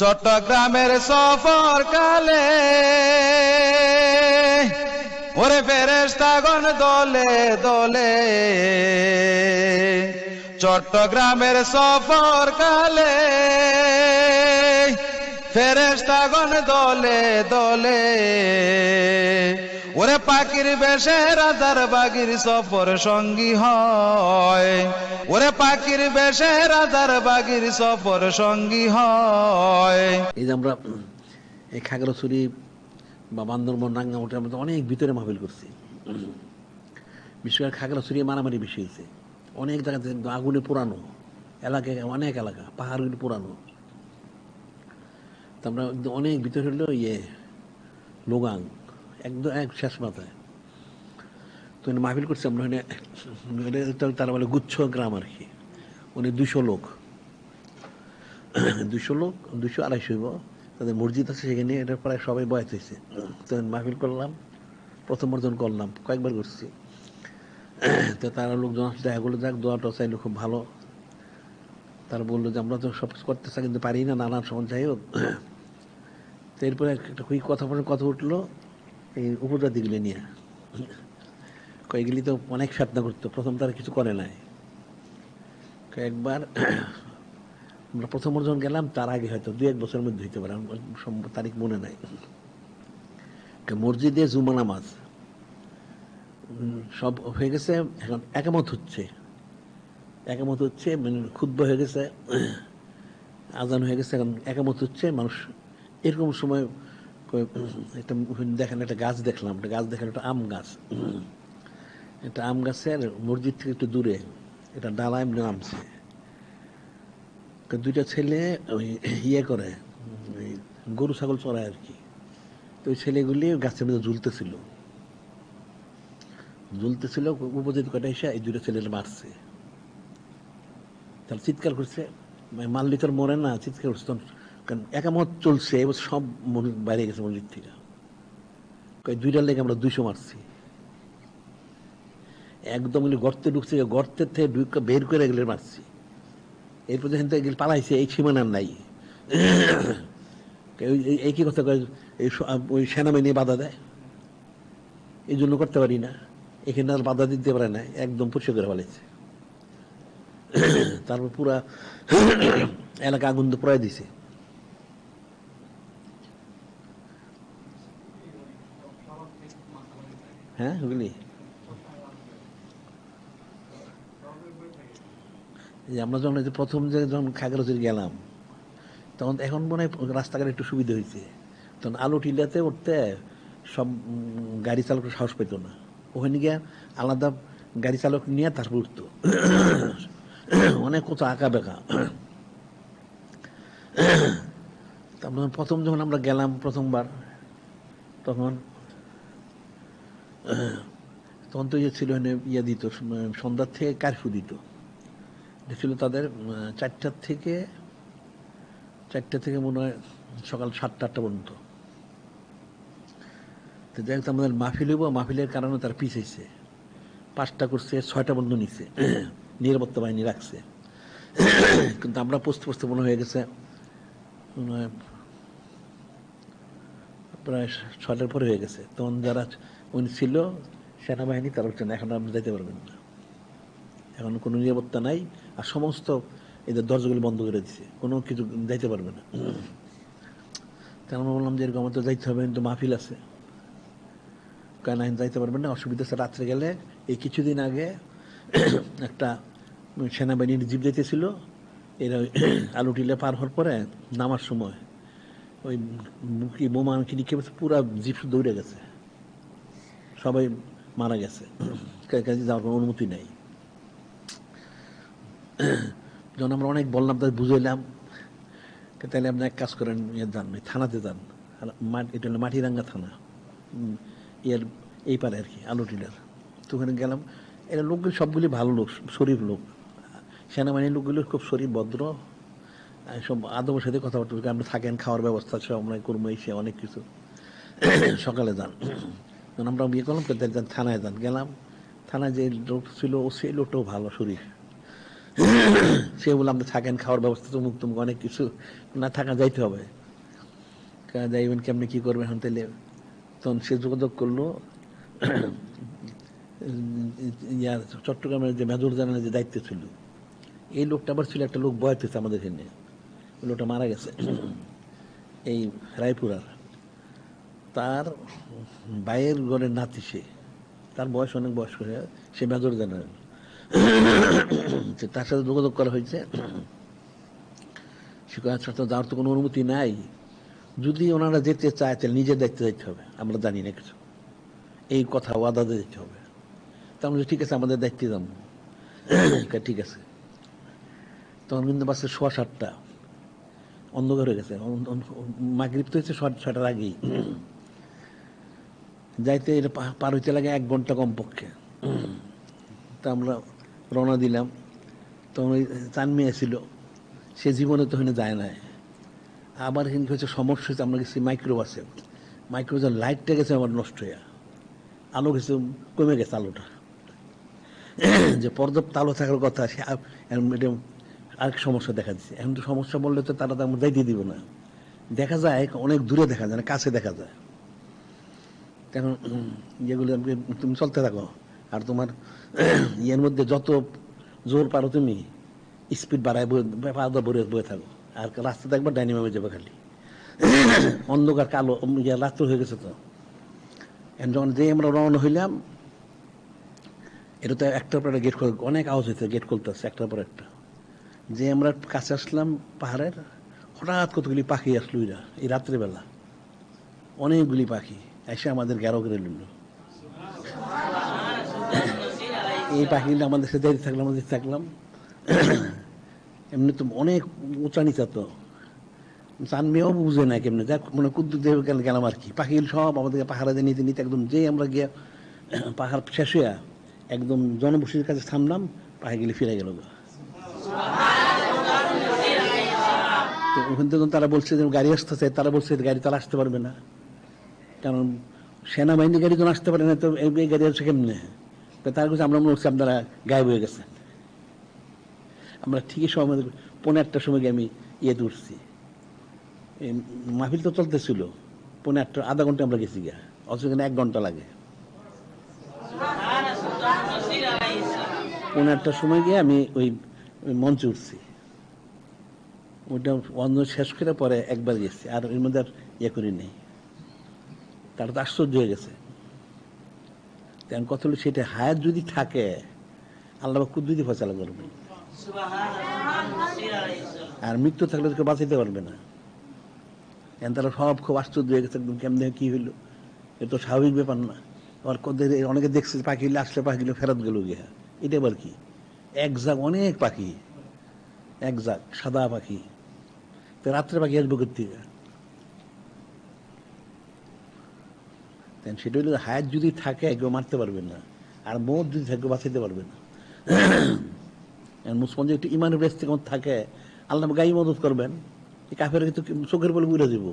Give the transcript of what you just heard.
চট্টগ্রামের সফর কালে ওরে ফেরেস্তাগণ দলে দলে। চট্টগ্রামের সফর কালে ফেরেস্তাগণ দলে দলে। ওরে পাখির বেশে রাজার বাগির সফর সঙ্গী হয়। ওরে পাখির বেশে রাজার বাগির সফর সঙ্গী হয়। এই যে আমরা, এই খাগড়াছড়ি বা বান্দরবন, রাঙ্গামাটির মধ্যে অনেক ভিতরে মাহফিল করছি। বিশেষ করে খাগড়াছড়ি মারামারি বেশি হয়েছে। অনেক জায়গাতে আগুনে পুরানো এলাকায় অনেক এলাকা, পাহাড়গুলি পুরানো আমরা অনেক ভিতরে হলো ইয়ে লোগাং। একদম এক শেষ মাথায়। তো এখানে মাহফিল করছে, আমরা তারা বলে গুচ্ছ গ্রাম আর কি। উনি দুশো লোক। দুশো লোক, দুশো আড়াইশো হইব। তাদের মসজিদ আছে সেখানে, এটা প্রায় সবাই বয়াত হয়েছে। তো মাহফিল করলাম, প্রথম অর্জন করলাম, কয়েকবার করছি। তো তারা লোকজন দেখা করল, যাক, দোয়াটা চাইলো, খুব ভালো। তারা বলল যে, আমরা তো সব কিছু করতে চাই, কিন্তু পারি না, নানান সময় যাই হোক। তো এরপরে একটা কথা কথা উঠল। এই উপজাতিগুলি নিয়ে। কয়েকগুলি তো অনেক সাধনা করতো, প্রথম তারা কিছু করে নাই। কয়েকবার আমরা প্রথম যখন গেলাম, তার আগে হয়তো দু এক বছরের মধ্যে হইতে পারে তারিখ মনে নাই। মসজিদে জুমা নামাজ সব হয়ে গেছে, এখন একামত হচ্ছে। একামত হচ্ছে মানে ক্ষুদ্র হয়ে গেছে, আজান হয়ে গেছে, এখন একামত হচ্ছে, মানুষ এরকম সময় একটা দেখেন, একটা গাছ দেখলাম, একটা গাছ দেখেন, একটা আম গাছ। একটা আম গাছের মসজিদ থেকে একটু দূরে, এটা ডালা এমনি নামছে। দুইটা ছেলে ওই ইয়ে করে গরু, ছাগল চড়ায় আর কি। তো ওই ছেলেগুলি গাছের মধ্যে ঝুলতেছিল। ঝুলতেছিল উপস্থিত কটা এসে এই দুইটা ছেলে মারছে। তাহলে চিৎকার করছে মারলি মরে না, চিৎকার করছে কারণ একামত চলছে, এবার সব মসজিদ বাইরে গেছে মসজিদ থেকে। দুইটার লেগে আমরা দুইশো মারছি। একদম গর্তে ঢুকছে গর্তের থেকে ঢুকে বের করে গেলে মারছি। এরপর যখন থেকে পালাইছে, এই সীমানার নাই। কি কথা স- ওই সেনাবাহিনী বাধা দেয়। এই জন্য করতে পারি না। এখানে আর বাধা দিতে পারে না, একদম পরিষ্কার করে ফেলেছে। তারপর পুরা এলাকা আগুন তো পুরাই দিছে। হ্যাঁ যে আমরা যখন প্রথম যে যখন খাগড়াছড়ি গেলাম, তখন এখন মনে হয় রাস্তাঘাট একটু সুবিধা হয়েছে। তখন আলো টিলাতে উঠতে সব গাড়ি চালক সাহস পেত না। ওখানে গিয়ে আলাদা গাড়ি চালক নিয়ে তারপর উঠতো। অনেক কত আঁকা বেঁকা। তারপর প্রথম যখন আমরা গেলাম প্রথমবার, তখন তখন তো ইয়ে ছিল ইয়ে দিত সন্ধ্যার থেকে কারফিউ দিত। ছিল তাদের চারটার থেকে, চারটা থেকে মনে হয় সকাল সাতটা আটটা পর্যন্ত। তো যাই হোক, আমাদের মাহফিল হইব, মাহফিলের কারণে তার পিছাইছে। পাঁচটা করছে, ছয়টা বন্ধ নিচ্ছে নিরাপত্তা বাহিনী রাখছে। কিন্তু আমরা পোস্ত পোস্ত মনে হয়ে গেছে। মনে হয় প্রায় ছটার পরে হয়ে গেছে। তখন যারা উনি ছিল, সেনাবাহিনী তারা হচ্ছে না, এখন আপনি যেতে পারবেন না। এখন কোনো নিরাপত্তা নাই। আর সমস্ত এদের দরজাগুলি বন্ধ করে দিছে। কোনো কিছু যাইতে পারবে না। তাই আমরা বললাম যে, এরকম আমার তো যাইতে হবে, কিন্তু মাহফিল আছে। কেন আমি যাইতে পারবেন না, অসুবিধা আছে। রাত্রে গেলে এই কিছুদিন আগে একটা সেনাবাহিনীর জিপ যাইতেছিল। এরা ওই আলু টিলে পার হওয়ার পরে নামার সময় ওই মুখি বোমা কে পুরা জিপ দৌড়ে গেছে। সবাই মারা গেছে। কাজে যাওয়ার কোনো অনুমতি নেই। যখন আমরা অনেক বললাম, তাদের বুঝাইলাম তাহলে আপনি এক কাজ করেন ইয়ে যান থানাতে যান। এটা হলো মাটিরাঙ্গা থানা। ইয়ের এই পারে আর কি, আলু টিলার তো ওখানে গেলাম। এরা লোকগুলি সবগুলি ভালো লোক, শরীফ লোক। সেনাবাহিনীর লোকগুলো খুব শরীর ভদ্র। সব আদমের সাথে কথাবার্তা বলছে, আপনি থাকেন খাওয়ার ব্যবস্থা সব আমরা করব এসে অনেক কিছু। সকালে যান। তখন আমরা বিয়ে করলাম তো যান থানায় যান। গেলাম থানায় যে লোক ছিল ও সেই লোকটাও ভালো শরীর। সে বলে আপনি থাকেন খাওয়ার ব্যবস্থা তো মুক্ত অনেক কিছু। না থাকা যাইতে হবে। যাইবেন কেমনি কি করবেন এখন তাহলে তখন সে যোগাযোগ করল ইয়ার চট্টগ্রামের যে মেজর জানানের যে দায়িত্ব ছিল এই লোকটা আবার ছিল একটা লোক বয়াত হয়েছে আমাদের এখানে। লোকটা মারা গেছে। এই রায়পুরার। তার বাইয়ের ঘরের নাতি সে। তার বয়স অনেক বয়স করে সে মেজর জেনারেল। তার সাথে যোগাযোগ করা হয়েছে। কয়, আচ্ছা যাওয়ার তো কোনো অনুমতি নাই। যদি ওনারা যেতে চায় তাহলে নিজের দায়িত্বে যেতে হবে। আমরা জানি না কিছু। এই কথা ওয়াদাতে যেতে হবে। তা ঠিক আছে আমাদের দায়িত্বে যাব। ঠিক আছে। তখন কিন্তু বাসে সোয়া সাতটা। অন্ধকার হয়ে গেছে। মাগরিব তো হচ্ছে ছয়- ছয়টার আগেই। যাইতে এটা পার হইতে লাগে এক ঘণ্টা কমপক্ষে। তা আমরা রওনা দিলাম। তখন ওই চান মেয়ে ছিল। সে জীবনে তো ওখানে যায় না আবার এখানে হচ্ছে সমস্যা হচ্ছে, আমরা গেছি মাইক্রো বাসে মাইক্রো লাইটটা গেছে আমার নষ্ট হয়ে আলো গেছে, কমে গেছে আলোটা। যে পর্যাপ্ত আলো থাকার কথা সে আরেক সমস্যা দেখা দিচ্ছে এখন তো সমস্যা বললে তো তারা তো আমরা যাইতে দিব না। দেখা যায়, অনেক দূরে দেখা যায় না কাছে দেখা যায়। এখন যেগুলো তুমি চলতে থাকো। আর তোমার, ইয়ের মধ্যে যত জোর পারো তুমি স্পিড বাড়ায় বয়ে, পা বয়ে থাকো। আর রাস্তাতে একবার ডাইনিমামে যাবে খালি। অন্ধকার, কালো ইয়ে রাত্র হয়ে গেছে তো। যখন যে আমরা রওনা হইলাম, এটা তো একটার পর একটা গেট খোল, অনেক আওয়াজ হয়েছে গেট খুলতেছে, একটার পর একটা। যে আমরা কাছে আসলাম পাহাড়ের, হঠাৎ কতগুলি পাখি আসলো এরা, এই রাত্রেবেলা। অনেকগুলি পাখি এসে আমাদের গ্যারো করে নিল। এই পাখিগুলো আমাদের সাথে থাকলাম আমাদের থাকলাম। এমনি তো অনেক উঁচা নিচা তো। মেয়েও বুঝে না কেমনি। যাক মানে কুদ্দুর দেবে গেলাম আর কি। পাখি সব আমাদেরকে পাহাড়ে নিতে নিতে একদম যে আমরা গিয়ে পাহাড় শেষ হইয়া একদম জনবসতির কাছে থামলাম, পাখিগুলি ফিরে গেল তো ওখান থেকে তারা বলছে যে গাড়ি আসতেছে, তারা বলছে গাড়ি তারা আসতে পারবে না। কারণ সেনাবাহিনী গাড়ি তো আসতে পারে না, তো এই গাড়ি আসছে কেমনে? তার কাছে আমরা মনে হচ্ছে আপনারা গায়েব হয়ে গেছেন। আমরা ঠিকই সময় পনেরো একটার সময় আমি ইয়েতে উঠছি মাহফিল তো চলতেছিল পনেরো একটা আধা ঘণ্টা আমরা গেছি গিয়া। অথচ এক ঘণ্টা লাগে। পনেরো একটার সময় গিয়ে আমি ওই মঞ্চে উঠছি। ওইটা অন্য শেষ করে পরে একবার গেছি, আর এর মধ্যে আর ইয়ে করি নেই। তারা তো আশ্চর্য হয়ে গেছে। কারণ কথা হলো সেটা হায়াত যদি থাকে, আল্লাহ কুদ্দুতি ফসলা করবে। আর মৃত্যু থাকলে তোকে বাঁচাইতে পারবে না। এখন তারা সব খুব আশ্চর্য হয়ে গেছে, একদম কেমনে কি হইল। এ তো স্বাভাবিক ব্যাপার না। কদের অনেকে দেখছে পাখিগুলো আসলে পাখিগুলো ফেরত গেল গিয়া। এটা আবার কি? এক জাগ অনেক পাখি। এক জাগ সাদা পাখি। রাত্রে বাকি আসব করতে সেটা হলো হায়াত যদি থাকে, কেউ মারতে পারবে না। আর মত যদি থাকে বাঁচাইতে পারবে না। মুসলমান যদি একটু ইমানের বেশ থেকে থাকে, আল্লাহ গাই মদত করবেন কাফের কিন্তু চোখের বলে বুঝে দিব